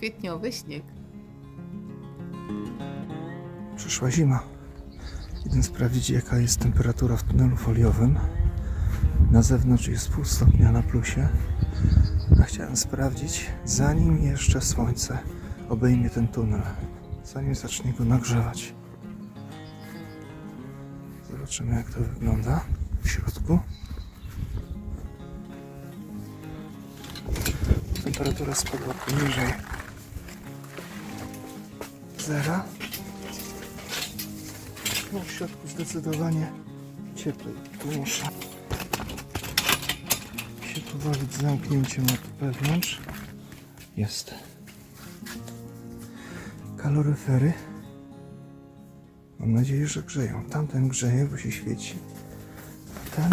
Kwietniowy śnieg. Przyszła zima. Idę sprawdzić, jaka jest temperatura w tunelu foliowym. Na zewnątrz jest pół stopnia na plusie. A chciałem sprawdzić, zanim jeszcze słońce obejmie ten tunel. Zanim zacznie go nagrzewać. Zobaczymy, jak to wygląda w środku. Temperatura spadła poniżej zera. No w środku zdecydowanie cieplej. Tu muszę się pobawić z zamknięciem od wewnątrz. Jest. Kaloryfery. Mam nadzieję, że grzeją. Tamten grzeje, bo się świeci. A ten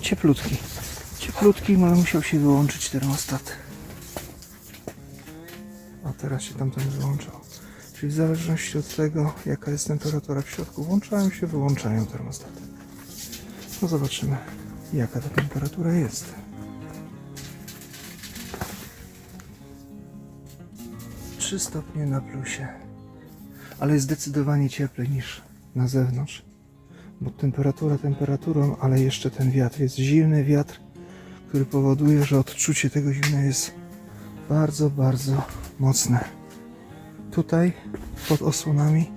cieplutki. Cieplutki, ale musiał się wyłączyć termostat. Teraz się tamten wyłączał. Czyli w zależności od tego, jaka jest temperatura w środku, włączają się, wyłączają termostaty. No zobaczymy, jaka ta temperatura jest. Trzy stopnie na plusie, ale jest zdecydowanie cieplej niż na zewnątrz. Bo temperatura temperaturą, ale jeszcze ten wiatr jest zimny wiatr, który powoduje, że odczucie tego zimna jest bardzo, bardzo mocne. Tutaj pod osłonami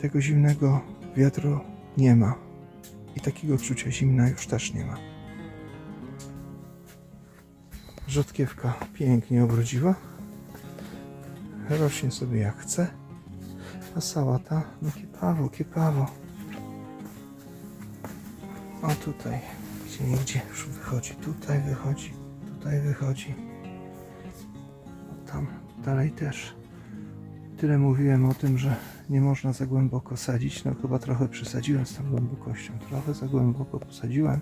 tego zimnego wiatru nie ma. I takiego odczucia zimna już też nie ma. Rzodkiewka pięknie obrodziła. Rośnie sobie jak chce. A sałata, no kiepawo, kiepawo. O tutaj, gdzie nigdzie już wychodzi. Tutaj wychodzi, tutaj wychodzi. Dalej też. Tyle mówiłem o tym, że nie można za głęboko sadzić. No chyba trochę przesadziłem z tą głębokością. Trochę za głęboko posadziłem.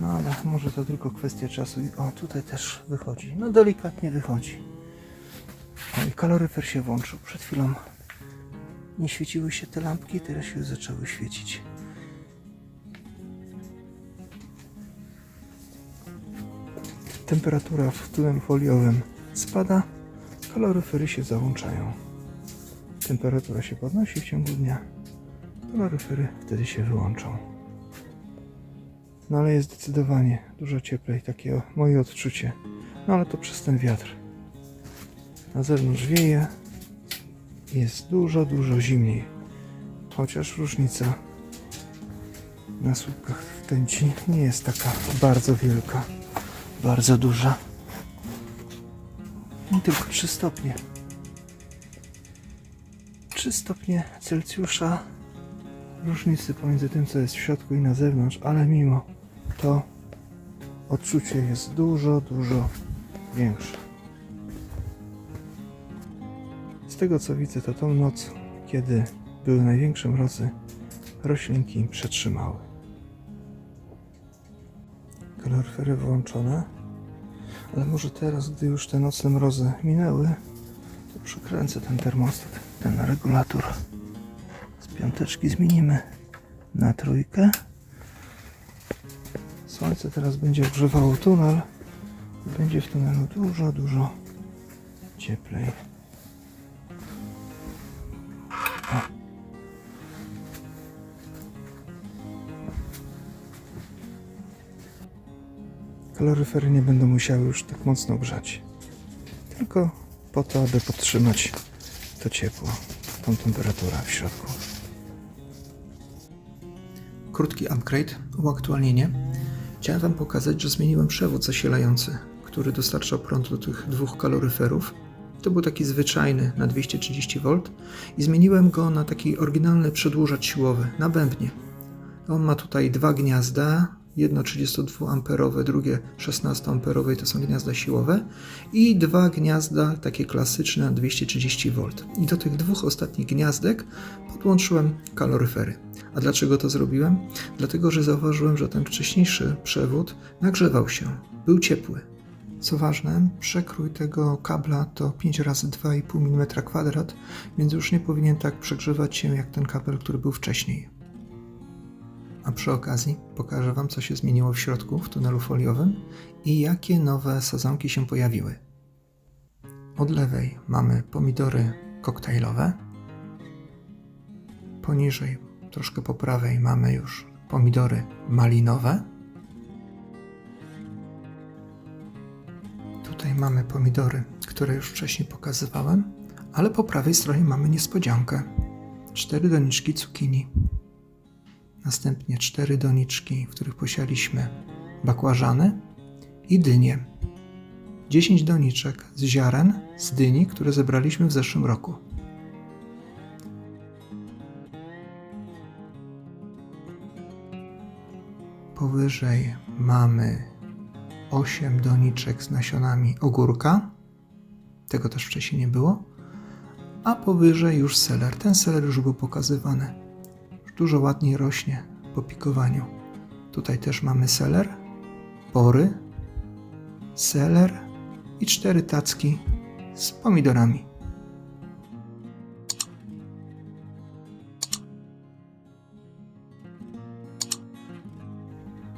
No ale może to tylko kwestia czasu. O, tutaj też wychodzi. No delikatnie wychodzi. O, i kaloryfer się włączył. Przed chwilą nie świeciły się te lampki, teraz się zaczęły świecić. Temperatura w tunelu foliowym spada, kaloryfery się załączają. Temperatura się podnosi w ciągu dnia, kaloryfery wtedy się wyłączą. No ale jest zdecydowanie dużo cieplej, takie moje odczucie. No ale to przez ten wiatr. Na zewnątrz wieje, jest dużo, dużo zimniej. Chociaż różnica na słupkach wtęci nie jest taka bardzo wielka, bardzo duża. Tylko 3 stopnie. 3 stopnie Celsjusza różnicy pomiędzy tym, co jest w środku i na zewnątrz, ale mimo to odczucie jest dużo, dużo większe. Z tego co widzę, to tą noc, kiedy były największe mrozy, roślinki przetrzymały. Kaloryfery włączone. Ale może teraz, gdy już te nocne mrozy minęły, to przykręcę ten termostat, ten regulator. Z piąteczki zmienimy na trójkę. Słońce teraz będzie ogrzewało tunel będzie w tunelu dużo, dużo cieplej. Kaloryfery nie będą musiały już tak mocno grzać. Tylko po to, aby podtrzymać to ciepło, tą temperaturę w środku. Krótki upgrade, uaktualnienie. Chciałem Wam pokazać, że zmieniłem przewód zasilający, który dostarczał prąd do tych dwóch kaloryferów. To był taki zwyczajny na 230V i zmieniłem go na taki oryginalny przedłużacz siłowy na bębnie. On ma tutaj dwa gniazda, jedno 32A, drugie 16A to są gniazda siłowe i dwa gniazda takie klasyczne na 230V. I do tych dwóch ostatnich gniazdek podłączyłem kaloryfery. A dlaczego to zrobiłem? Dlatego, że zauważyłem, że ten wcześniejszy przewód nagrzewał się, był ciepły. Co ważne, przekrój tego kabla to 5 razy 2,5 mm kwadrat, więc już nie powinien tak przegrzewać się jak ten kabel, który był wcześniej. A przy okazji pokażę Wam, co się zmieniło w środku, w tunelu foliowym i jakie nowe sadzonki się pojawiły. Od lewej mamy pomidory koktajlowe. Poniżej, troszkę po prawej, mamy już pomidory malinowe. Tutaj mamy pomidory, które już wcześniej pokazywałem, ale po prawej stronie mamy niespodziankę. Cztery doniczki cukinii. Następnie cztery doniczki, w których posialiśmy bakłażany i dynie. 10 doniczek z ziaren z dyni, które zebraliśmy w zeszłym roku. Powyżej mamy 8 doniczek z nasionami ogórka. Tego też wcześniej nie było. A powyżej już seler. Ten seler już był pokazywany. Dużo ładniej rośnie po pikowaniu. Tutaj też mamy seler, pory, seler i cztery tacki z pomidorami.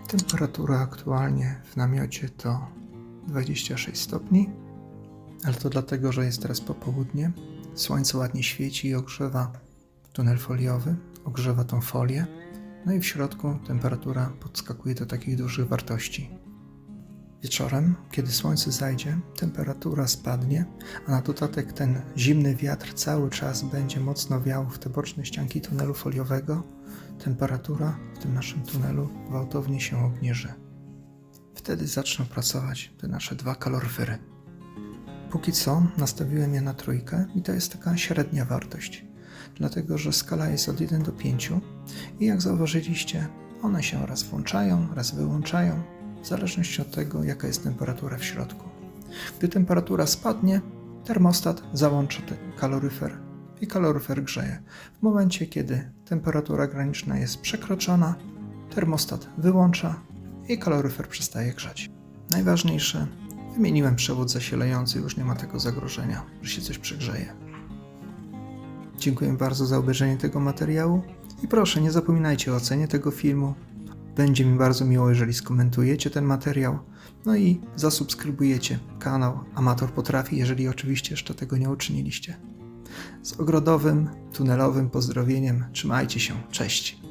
Temperatura aktualnie w namiocie to 26 stopni, ale to dlatego, że jest teraz popołudnie. Słońce ładnie świeci i ogrzewa tunel foliowy, ogrzewa tą folię. No i w środku temperatura podskakuje do takich dużych wartości. Wieczorem, kiedy słońce zajdzie, temperatura spadnie, a na dodatek ten zimny wiatr cały czas będzie mocno wiał w te boczne ścianki tunelu foliowego. Temperatura w tym naszym tunelu gwałtownie się obniży. Wtedy zaczną pracować te nasze dwa kaloryfery. Póki co nastawiłem je na trójkę i to jest taka średnia wartość, dlatego że skala jest od 1 do 5 i jak zauważyliście, one się raz włączają, raz wyłączają, w zależności od tego, jaka jest temperatura w środku. Gdy temperatura spadnie, termostat załącza ten kaloryfer i kaloryfer grzeje. W momencie, kiedy temperatura graniczna jest przekroczona, termostat wyłącza i kaloryfer przestaje grzać. Najważniejsze, wymieniłem przewód zasilający, już nie ma tego zagrożenia, że się coś przegrzeje. Dziękuję bardzo za obejrzenie tego materiału i proszę nie zapominajcie o ocenie tego filmu. Będzie mi bardzo miło, jeżeli skomentujecie ten materiał, no i zasubskrybujecie kanał Amator Potrafi, jeżeli oczywiście jeszcze tego nie uczyniliście. Z ogrodowym, tunelowym pozdrowieniem trzymajcie się, cześć!